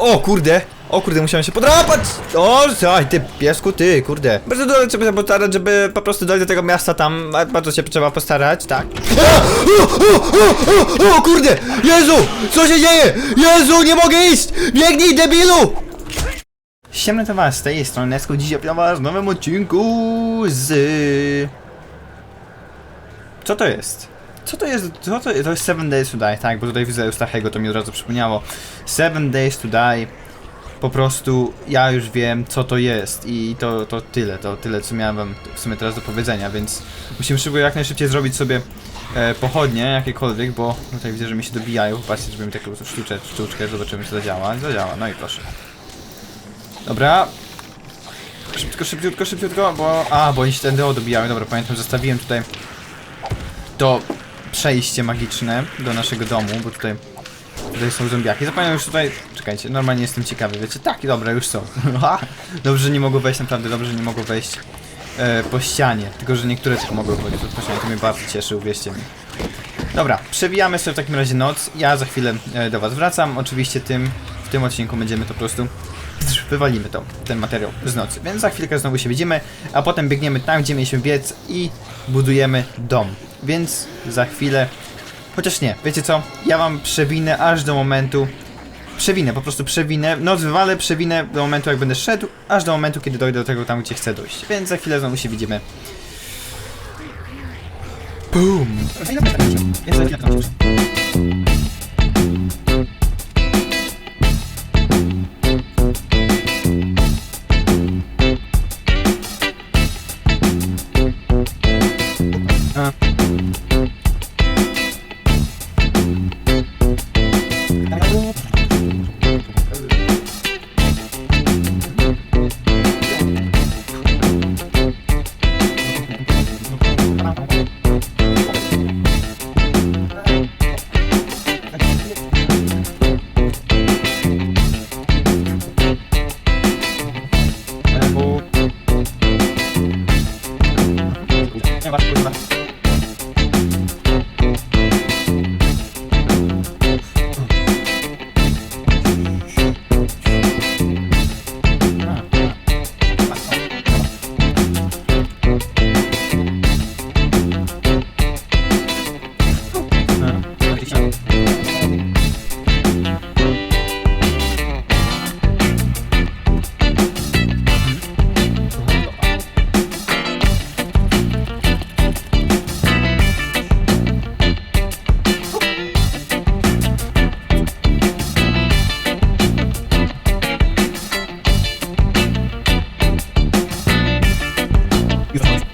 O kurde! O kurde, musiałem się podrapać! O, aj, ty piesku, ty, kurde. Bardzo dużo trzeba się postarać, żeby po prostu dojść do tego miasta tam. Bardzo się trzeba postarać, tak? O, o, o, o, o kurde! Jezu! Co się dzieje? Jezu, nie mogę iść! Biegnij, debilu! Siemne to was, z tej strony Nesko, dzisiaj dla was w nowym odcinku z... Co to jest? Co to jest? Co to, to jest 7 Days to Die, tak, bo tutaj widzę Eustachego, to mi od razu przypomniało. 7 Days to Die, po prostu ja już wiem co to jest i to, to tyle, to tyle co miałem wam w sumie teraz do powiedzenia, więc musimy szybko jak najszybciej zrobić sobie e, pochodnie jakiekolwiek, bo tutaj widzę, że mi się dobijają, patrzcie, żeby mi taką sztuczkę, sztuczkę, zobaczymy czy zadziała, zadziała, no i proszę. Dobra. Szybciutko, szybciutko, szybciutko, bo... A, bo oni się tędy dobijały, dobra, pamiętam, zostawiłem tutaj to przejście magiczne do naszego domu, bo tutaj tutaj są zombiaki. Zapomniałem już tutaj... Czekajcie, normalnie jestem ciekawy, wiecie? Tak, dobra, już są. Dobrze, że nie mogło wejść, naprawdę dobrze, że nie mogło wejść e, po ścianie. Tylko, że niektóre tylko mogły wchodzić po ścianie, to mnie bardzo cieszy, uwierzcie mi. Dobra, przewijamy sobie w takim razie noc. Ja za chwilę e, do was wracam. Oczywiście tym, w tym odcinku będziemy to po prostu wywalimy to, ten materiał z nocy. Więc za chwilkę znowu się widzimy, a potem biegniemy tam, gdzie mieliśmy biec i budujemy dom. Więc za chwilę, chociaż nie, wiecie co, ja wam przewinę aż do momentu, przewinę, po prostu przewinę, noc wywalę, przewinę do momentu jak będę szedł, aż do momentu kiedy dojdę do tego tam, gdzie chcę dojść. Więc za chwilę znowu się widzimy. Boom! Jest Gesundheit.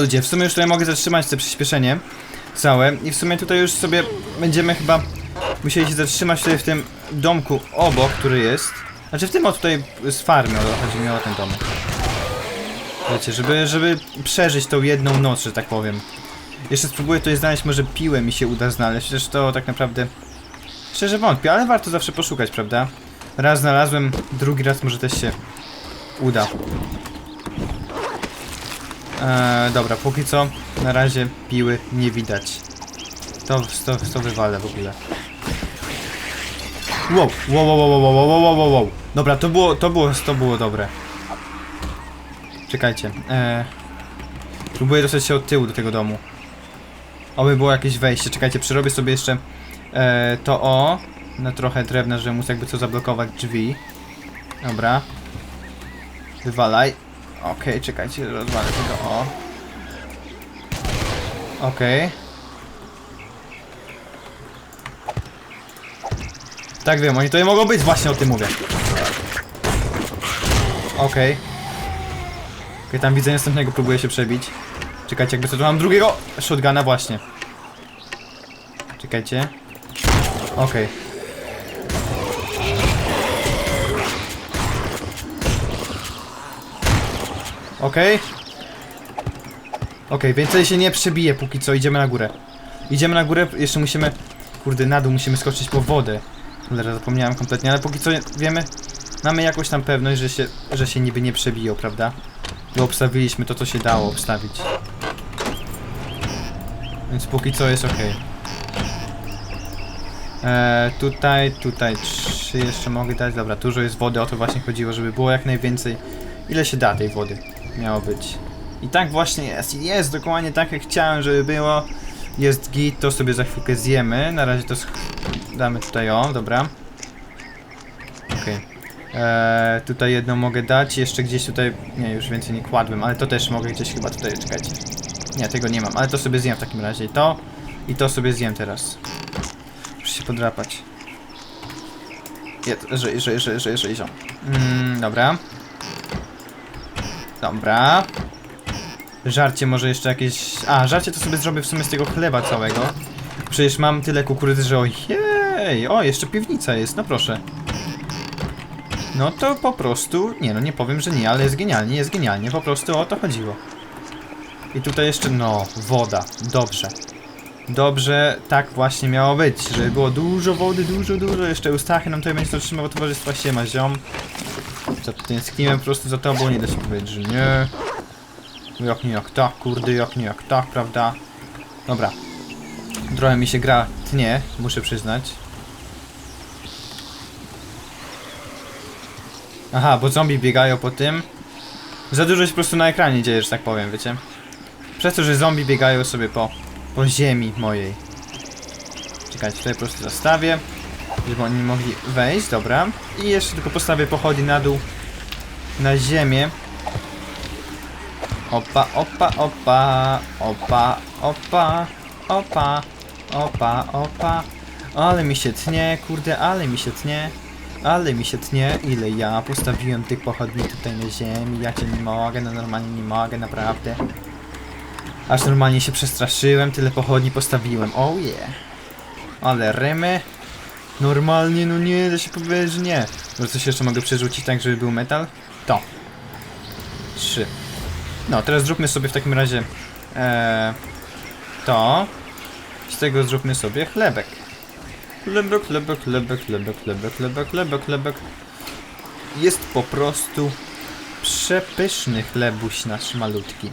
Ludzie, w sumie już tutaj mogę zatrzymać te przyspieszenie całe i w sumie tutaj już sobie będziemy chyba musieli się zatrzymać tutaj w tym domku obok, który jest. Znaczy w tym o tutaj z farmy, o- chodzi mi o ten dom. Wiecie, żeby, żeby przeżyć tą jedną noc, że tak powiem. Jeszcze spróbuję tutaj znaleźć, może piłę mi się uda znaleźć, chociaż to tak naprawdę szczerze wątpię, ale warto zawsze poszukać, prawda? Raz znalazłem, drugi raz może też się uda. Eee, dobra, póki co na razie piły nie widać. To, to, to wywalę w ogóle. Wow, wow, wow, wow, wow, wow, wow, wow. Dobra, to było, to było, to było dobre. Czekajcie. Eee, próbuję dostać się od tyłu do tego domu. Oby było jakieś wejście. Czekajcie, przerobię sobie jeszcze eee, to o. na trochę drewna, żeby móc jakby co zablokować drzwi. Dobra. Wywalaj. Okej, czekajcie, rozwalę tego, o. Okej. Tak wiem, oni to nie mogą być, właśnie o tym mówię. Okej. Okej, tam widzę następnego, próbuję się przebić. Czekajcie, jakby co tu mam drugiego shotguna właśnie. Czekajcie. Okej. Okej. Okej, więcej się nie przebije póki co, idziemy na górę. Idziemy na górę, jeszcze musimy... Kurde, na dół musimy skoczyć po wodę. Cholera, zapomniałem kompletnie, ale póki co wiemy... Mamy jakąś tam pewność, że się, że się niby nie przebiją, prawda? Bo obstawiliśmy to, co się dało obstawić. Więc póki co jest ok. Eee, tutaj, tutaj trzy jeszcze mogę dać. Dobra, dużo jest wody, o to właśnie chodziło, żeby było jak najwięcej. Ile się da tej wody? Miało być. I tak właśnie jest. Jest dokładnie tak, jak chciałem, żeby było. Jest git, to sobie za chwilkę zjemy. Na razie to damy tutaj o, dobra. Okej. Eee, tutaj jedną mogę dać, jeszcze gdzieś tutaj, nie, już więcej nie kładłem, ale to też mogę gdzieś chyba tutaj, czekajcie. Nie, tego nie mam, ale to sobie zjem w takim razie. I to, i to sobie zjem teraz. Muszę się podrapać. Żyj, żyj, żyj, żyj, żyj, ziom. Mm, dobra. Dobra. Żarcie może jeszcze jakieś... A, żarcie to sobie zrobię w sumie z tego chleba całego. Przecież mam tyle kukurydzy, że ojej, o, jeszcze piwnica jest, no proszę. No to po prostu, nie no nie powiem, że nie, ale jest genialnie, jest genialnie, po prostu o to chodziło. I tutaj jeszcze, no, woda, dobrze. Dobrze, tak właśnie miało być, żeby było dużo wody, dużo, dużo, jeszcze Eustachy nam tutaj będzie to trzymał towarzystwa siema, ziom. Co tu tęskniłem po prostu za tobą, nie da się powiedzieć, że nie. Jak nie, jak tak, kurde, jak nie, jak tak, prawda? Dobra. Trochę mi się gra tnie, muszę przyznać. Aha, bo zombie biegają po tym. Za dużo się po prostu na ekranie dzieje, że tak powiem, wiecie? Przez to, że zombie biegają sobie po, po ziemi mojej. Czekajcie, tutaj po prostu zastawię. Żeby oni mogli wejść, dobra. I jeszcze tylko postawię pochodzi na dół. Na ziemię. Opa, opa, opa, opa, opa, opa, opa, opa. Ale mi się tnie, kurde, ale mi się tnie. Ale mi się tnie, ile ja postawiłem tych pochodni tutaj na ziemi. Ja cię nie mogę, no normalnie nie mogę, naprawdę. Aż normalnie się przestraszyłem, tyle pochodni postawiłem. Oh yeah. Ale rymy. Normalnie, no nie, da się powiedzieć, że nie. Może coś jeszcze mogę przerzucić tak, żeby był metal? To. Trzy. No, teraz zróbmy sobie w takim razie e, to. Z tego zróbmy sobie chlebek. Chlebek, chlebek, chlebek, chlebek, chlebek, chlebek, chlebek, chlebek. Jest po prostu przepyszny chlebuś nasz malutki.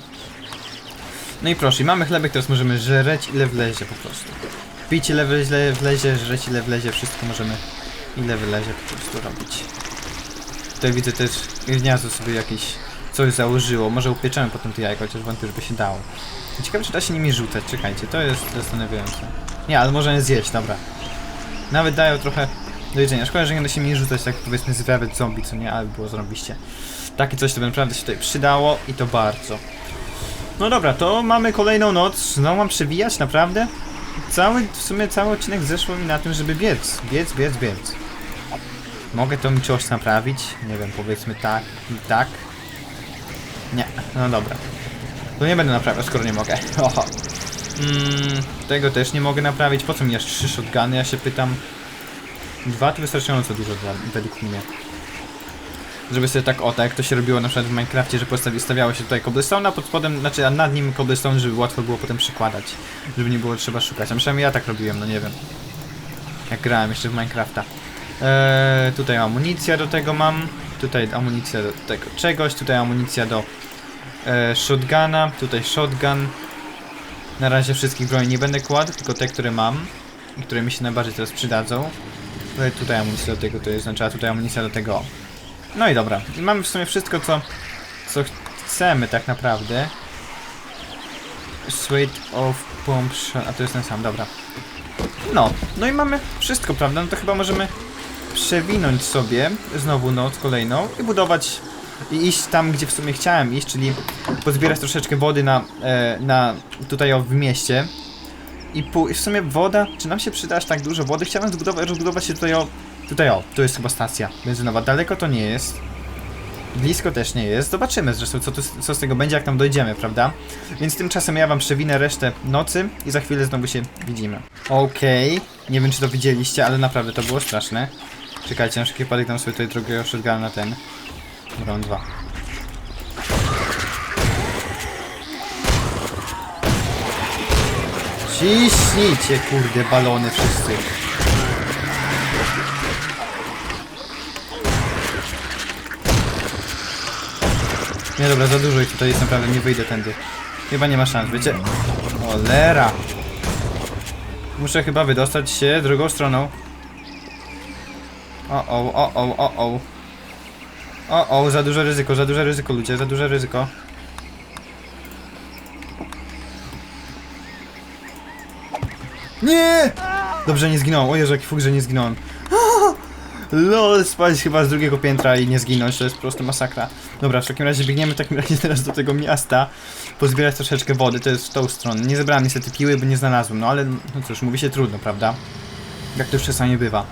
No i proszę, mamy chlebek, teraz możemy żreć ile wlezie po prostu. Pić ile wlezie, wlezie, żreć ile wlezie, wszystko możemy ile wylezie po prostu robić. Tutaj widzę też gniazdo sobie jakieś coś założyło. Może upieczemy potem te jajko, chociaż wątpię, żeby się dało. Ciekawe, czy da się nimi rzucać. Czekajcie, to jest zastanawiające. Nie, ale można je zjeść, dobra. Nawet dają trochę do jedzenia. Szkoda, że nie da się nimi rzucać, tak powiedzmy zwiawet zombie, co nie, ale było zrobiście. Takie coś to by naprawdę się tutaj przydało i to bardzo. No dobra, to mamy kolejną noc. Znowu mam przewijać, naprawdę? Cały, w sumie cały odcinek zeszło mi na tym, żeby biec. Biec, biec, biec. Mogę to mi coś naprawić? Nie wiem, powiedzmy tak i tak. Nie, no dobra. To nie będę naprawiał, skoro nie mogę. Oho. Mm, tego też nie mogę naprawić. Po co mi aż trzy shotguny? Ja się pytam. Dwa to wystarczająco dużo dla, według mnie. Żeby sobie tak o, tak jak to się robiło na przykład w Minecrafcie, że stawiało się tutaj cobblestone, a pod spodem, znaczy a nad nim cobblestone, żeby łatwo było potem przykładać. Żeby nie było trzeba szukać. A przynajmniej ja tak robiłem, no nie wiem. Jak grałem jeszcze w Minecrafta. Eee, tutaj amunicja do tego mam. Tutaj amunicja do tego czegoś. Tutaj amunicja do e, shotguna. Tutaj shotgun. Na razie wszystkich broni nie będę kładł, tylko te, które mam. I które mi się najbardziej teraz przydadzą. No i tutaj amunicja do tego, to jest znaczy, a tutaj amunicja do tego. No i dobra. I mamy w sumie wszystko, co, co chcemy tak naprawdę. Sweet of Pump. A to jest ten sam, dobra. No, no i mamy wszystko, prawda? No to chyba możemy przewinąć sobie znowu noc kolejną i budować i iść tam, gdzie w sumie chciałem iść, czyli pozbierać troszeczkę wody na, e, na tutaj o, w mieście. I, w sumie woda, czy nam się przyda aż tak dużo wody? Chciałem zbudować, rozbudować się tutaj o, tutaj o, tu jest chyba stacja benzynowa, daleko to nie jest. Blisko też nie jest. Zobaczymy zresztą, co, tu, co z tego będzie, jak tam dojdziemy, prawda? Więc tymczasem ja wam przewinę resztę nocy i za chwilę znowu się widzimy. Okej, nie wiem czy to widzieliście, ale naprawdę to było straszne. Czekajcie, na wszelki wypadek dam sobie tutaj drugiego shotguna na ten. Round 2. Ciśnijcie, kurde, balony wszyscy. Nie dobra, za dużo ich tutaj jest naprawdę, nie wyjdę tędy. Chyba nie ma szans, wiecie? Olera! Muszę chyba wydostać się drugą stroną. O o, o o, o o. O o, za duże ryzyko, za duże ryzyko ludzie, za duże ryzyko. Nie! Dobrze, nie zginąłem. O Jezu, jaki fuk, że nie zginąłem. LOL, spać chyba z drugiego piętra i nie zginąć, to jest po prostu masakra. Dobra, w takim razie biegniemy w takim razie teraz do tego miasta, pozbierać troszeczkę wody, to jest w tą stronę. Nie zebrałem niestety piły, bo nie znalazłem, no ale no cóż, mówi się trudno, prawda? Jak to już czasami bywa.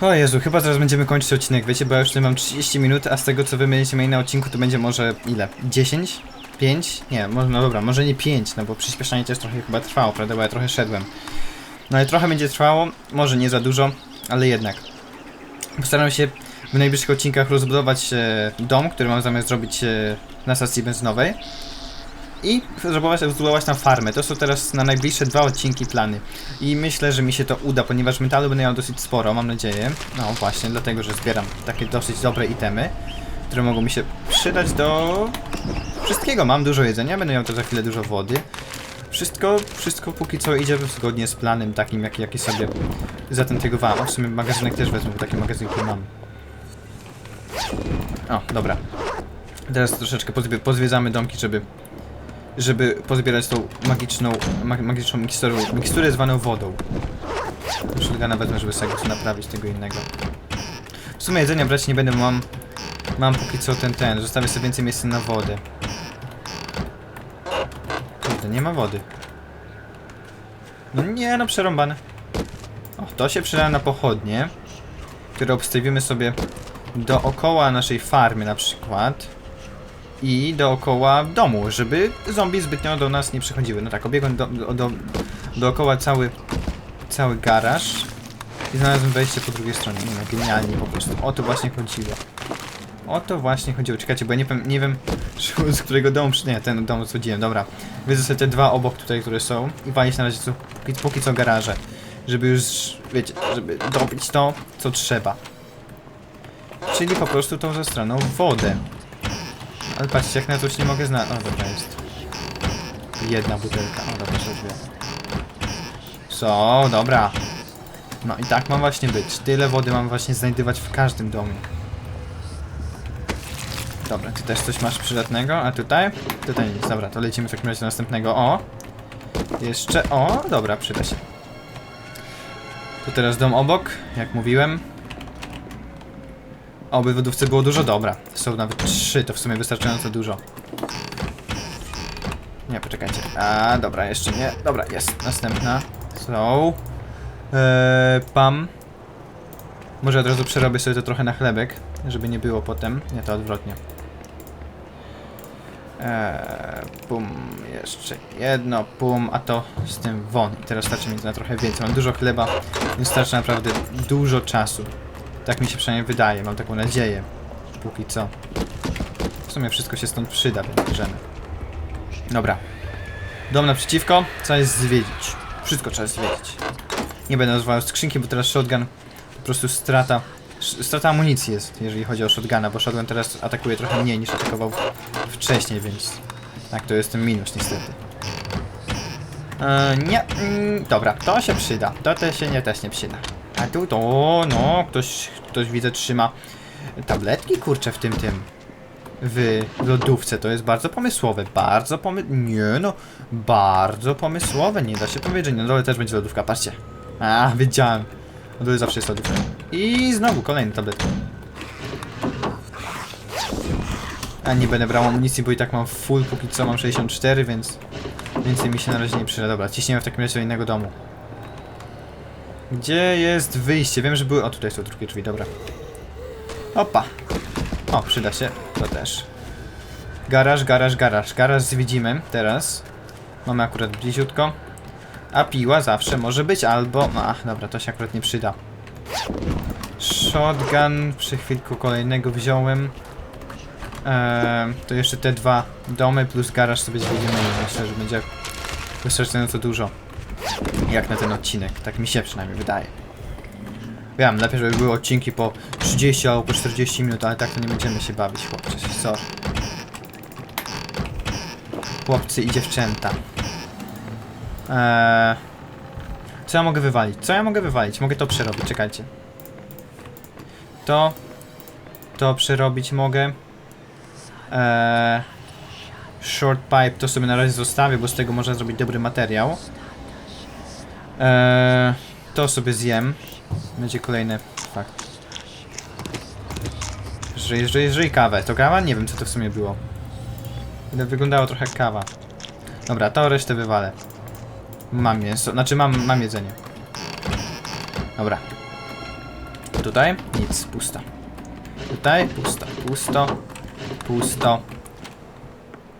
O Jezu, chyba zaraz będziemy kończyć odcinek, wiecie, bo ja już tutaj mam 30 minut, a z tego co wy będziecie mieli na odcinku, to będzie może ile? 10? 5? Nie, może, no dobra, może nie 5, no bo przyspieszanie też trochę chyba trwało, prawda, bo ja trochę szedłem. No ale trochę będzie trwało, może nie za dużo, ale jednak. Postaram się w najbliższych odcinkach rozbudować e, dom, który mam zamiar zrobić e, na stacji benzynowej. I zbudować, zbudować tam farmę. To są teraz na najbliższe dwa odcinki plany. I myślę, że mi się to uda, ponieważ metalu będę miał dosyć sporo, mam nadzieję. No właśnie, dlatego, że zbieram takie dosyć dobre itemy, które mogą mi się przydać do wszystkiego. Mam dużo jedzenia, będę miał to za chwilę dużo wody. Wszystko, wszystko póki co idzie zgodnie z planem takim, jaki, jaki sobie zatentygowałem. O, w sumie magazynek też wezmę, bo taki magazynki mam. O, dobra. Teraz troszeczkę pozwie, pozwiedzamy domki, żeby żeby pozbierać tą magiczną, mag, magiczną miksturę, miksturę zwaną wodą. Shotguna wezmę, żeby sobie coś naprawić tego innego. W sumie jedzenia brać nie będę, mam mam póki co ten, ten, zostawię sobie więcej miejsca na wodę. Kurde, nie ma wody. No nie, no przerąbane. O, to się przyda na pochodnie, które obstawimy sobie dookoła naszej farmy na przykład i dookoła domu, żeby zombie zbytnio do nas nie przychodziły. No tak, obiegłem do, do, do, dookoła cały, cały garaż i znalazłem wejście po drugiej stronie. Nie no, genialnie po prostu. O to właśnie chodziło. O to właśnie chodziło. Czekajcie, bo ja nie, nie wiem, z którego domu. Nie, ten dom chodziłem, dobra. Wiedzę sobie te dwa obok tutaj, które są i walić na razie co, póki, póki co garaże. Żeby już, wiecie, żeby dobić to, co trzeba. Czyli po prostu tą zastraną wodę. Ale patrzcie, jak na coś nie mogę znaleźć. O, dobra, jest. Jedna butelka. O, dobra, to dwie. Co? Dobra. No i tak mam właśnie być. Tyle wody mam właśnie znajdywać w każdym domu. Dobra, ty też coś masz przydatnego, a tutaj? Tutaj nic, dobra, to lecimy w takim razie do następnego. O! Jeszcze, o, dobra, przyda się. Tu teraz dom obok, jak mówiłem. Oby w lodówce było dużo, dobra. Są nawet trzy, to w sumie wystarczająco dużo. Nie, poczekajcie. A, dobra, jeszcze nie. Dobra, jest. Następna. Są. Eee, pam. Może od razu przerobię sobie to trochę na chlebek, żeby nie było potem. Nie, to odwrotnie. Eee, pum, jeszcze jedno, pum, a to z tym won. I teraz starczy mi na trochę więcej. Mam dużo chleba, więc starczy naprawdę dużo czasu. Tak mi się przynajmniej wydaje, mam taką nadzieję. Póki co. W sumie wszystko się stąd przyda, więc bierzemy. Dobra. Dom naprzeciwko, trzeba jest zwiedzić. Wszystko trzeba zwiedzić. Nie będę nazwał skrzynki, bo teraz shotgun po prostu strata. Strata amunicji jest, jeżeli chodzi o shotguna, bo shotgun teraz atakuje trochę mniej niż atakował wcześniej, więc tak, to jest ten minus niestety. Eee, nie, mm, dobra, to się przyda, to też się nie, też nie przyda. Tu to, no, ktoś, ktoś widzę trzyma tabletki, kurczę, w tym, tym. w lodówce. To jest bardzo pomysłowe. Bardzo pomy... Nie no. Bardzo pomysłowe. Nie da się powiedzieć. Na dole też będzie lodówka. Patrzcie. A, wiedziałem. Na dole zawsze jest lodówka. I znowu kolejny tablet. A nie będę brał amunicji, bo i tak mam full, póki co mam 64, więc więcej mi się na razie nie przyda. Dobra, ciśniemy w takim razie do innego domu. Gdzie jest wyjście? Wiem, że były... O, tutaj są drugie drzwi, dobra. Opa. O, przyda się. To też. Garaż, garaż, garaż. Garaż widzimy teraz. Mamy akurat bliziutko. A piła zawsze może być albo... no, Ach, dobra, to się akurat nie przyda. Shotgun. Przy chwilku kolejnego wziąłem. Eee, to jeszcze te dwa domy plus garaż sobie zwiedzimy myślę, że będzie wystarczająco dużo. Jak na ten odcinek. Tak mi się przynajmniej wydaje. Wiem, lepiej, żeby były odcinki po 30 albo po 40 minut, ale tak to nie będziemy się bawić, chłopcy, co? Chłopcy i dziewczęta. Eee, co ja mogę wywalić? Co ja mogę wywalić? Mogę to przerobić, czekajcie. To. To przerobić mogę. Eee, short pipe to sobie na razie zostawię, bo z tego można zrobić dobry materiał. Eee, to sobie zjem. Będzie kolejny fakt. Żyj, żyj, żyj kawę. To kawa? Nie wiem co to w sumie było. Wyglądało trochę jak kawa. Dobra, to resztę wywalę. Mam mięso, znaczy mam, mam jedzenie. Dobra. Tutaj? Nic, pusto. Tutaj? Pusto, pusto, pusto,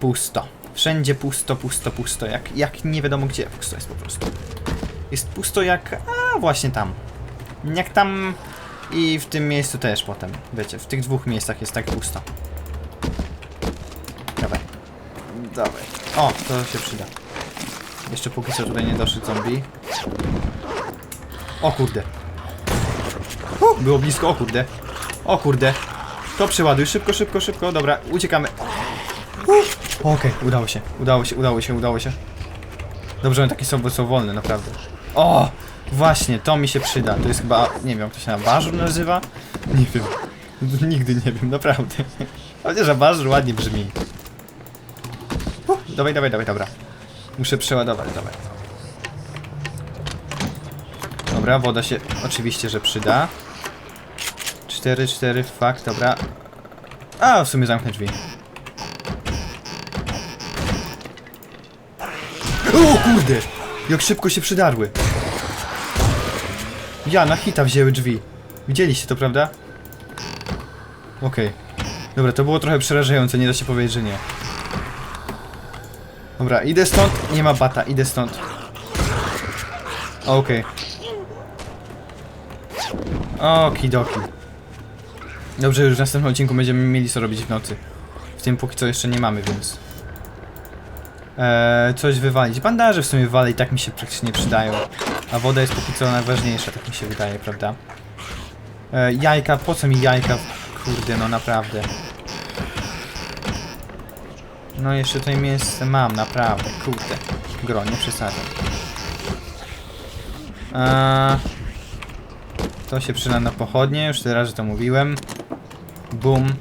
pusto. Wszędzie pusto, pusto, pusto. Jak, jak nie wiadomo gdzie pusto jest po prostu. Jest pusto jak... A, właśnie tam. Jak tam i w tym miejscu też potem. Wiecie, w tych dwóch miejscach jest tak pusto. Dawaj. Dawaj. O, to się przyda. Jeszcze póki co tutaj nie doszedł zombie. O kurde. U, było blisko, o kurde. O kurde. To przeładuj, szybko, szybko, szybko. Dobra, uciekamy. Okej, udało się, udało się, udało się, udało się. Dobrze, one takie są, są wolne, naprawdę. O! Właśnie, to mi się przyda. To jest chyba, nie wiem, jak to się na bażur nazywa? Nie wiem. Nigdy nie wiem, naprawdę. Chociaż abażur ładnie brzmi. Uh, dawaj, dawaj, dawaj, dobra. Muszę przeładować, dawaj. Dobra, woda się oczywiście, że przyda. 4, 4, fuck, dobra. A, w sumie zamknę drzwi. O kurde! Jak szybko się przydarły. Ja, na hita wzięły drzwi. Widzieliście to, prawda? Okej. Dobra, to było trochę przerażające, nie da się powiedzieć, że nie. Dobra, idę stąd. Nie ma bata, idę stąd. Okej. Okidoki. Dobrze, już w następnym odcinku będziemy mieli co robić w nocy. W tym póki co jeszcze nie mamy, więc... Eee, coś wywalić. Bandaże w sumie wale i tak mi się praktycznie przydają. A woda jest póki co najważniejsza, tak mi się wydaje, prawda? Eee, jajka, po co mi jajka? Kurde, no naprawdę. No jeszcze tutaj miejsce mam, naprawdę, kurde. Gro, nie przesadzam. Eee, to się przyda na pochodnie, już teraz, że to mówiłem. Boom.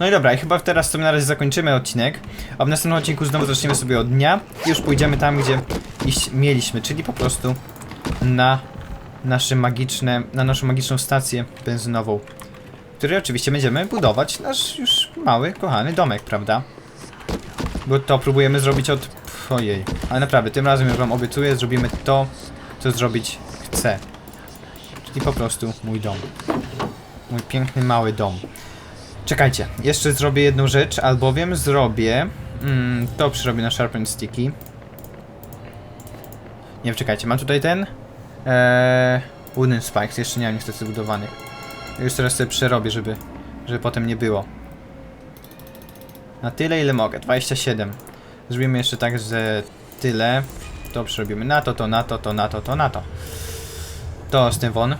No i dobra, i chyba teraz sobie na razie zakończymy odcinek, a w następnym odcinku znowu zaczniemy sobie od dnia i już pójdziemy tam, gdzie iść mieliśmy, czyli po prostu na nasze magiczne, na naszą magiczną stację benzynową, w której oczywiście będziemy budować nasz już mały, kochany domek, prawda? Bo to próbujemy zrobić od... Pff, ojej, ale naprawdę, tym razem już wam obiecuję, zrobimy to, co zrobić chcę. Czyli po prostu mój dom. Mój piękny, mały dom. Czekajcie, jeszcze zrobię jedną rzecz, albowiem zrobię... Mm, to przerobię na Sharpen Sticky. Nie, czekajcie, mam tutaj ten... Eee, wooden Spikes, jeszcze nie mam niestety zbudowanych. Już teraz sobie przerobię, żeby, żeby potem nie było. Na tyle, ile mogę, 27. Zrobimy jeszcze tak, że tyle. To przerobimy na to, to na to, to na to, to na to. To z tym won.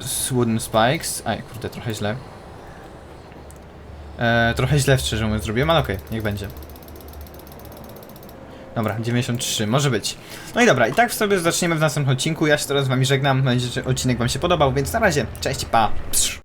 Z wooden spikes. Aj, kurde, trochę źle. E, trochę źle, szczerze mówiąc, zrobiłem, ale okej, niech będzie. Dobra, 93, może być. No i dobra, i tak sobie zaczniemy w następnym odcinku. Ja się teraz z wami żegnam. Mam nadzieję, że odcinek wam się podobał, więc na razie, cześć, pa! Psz.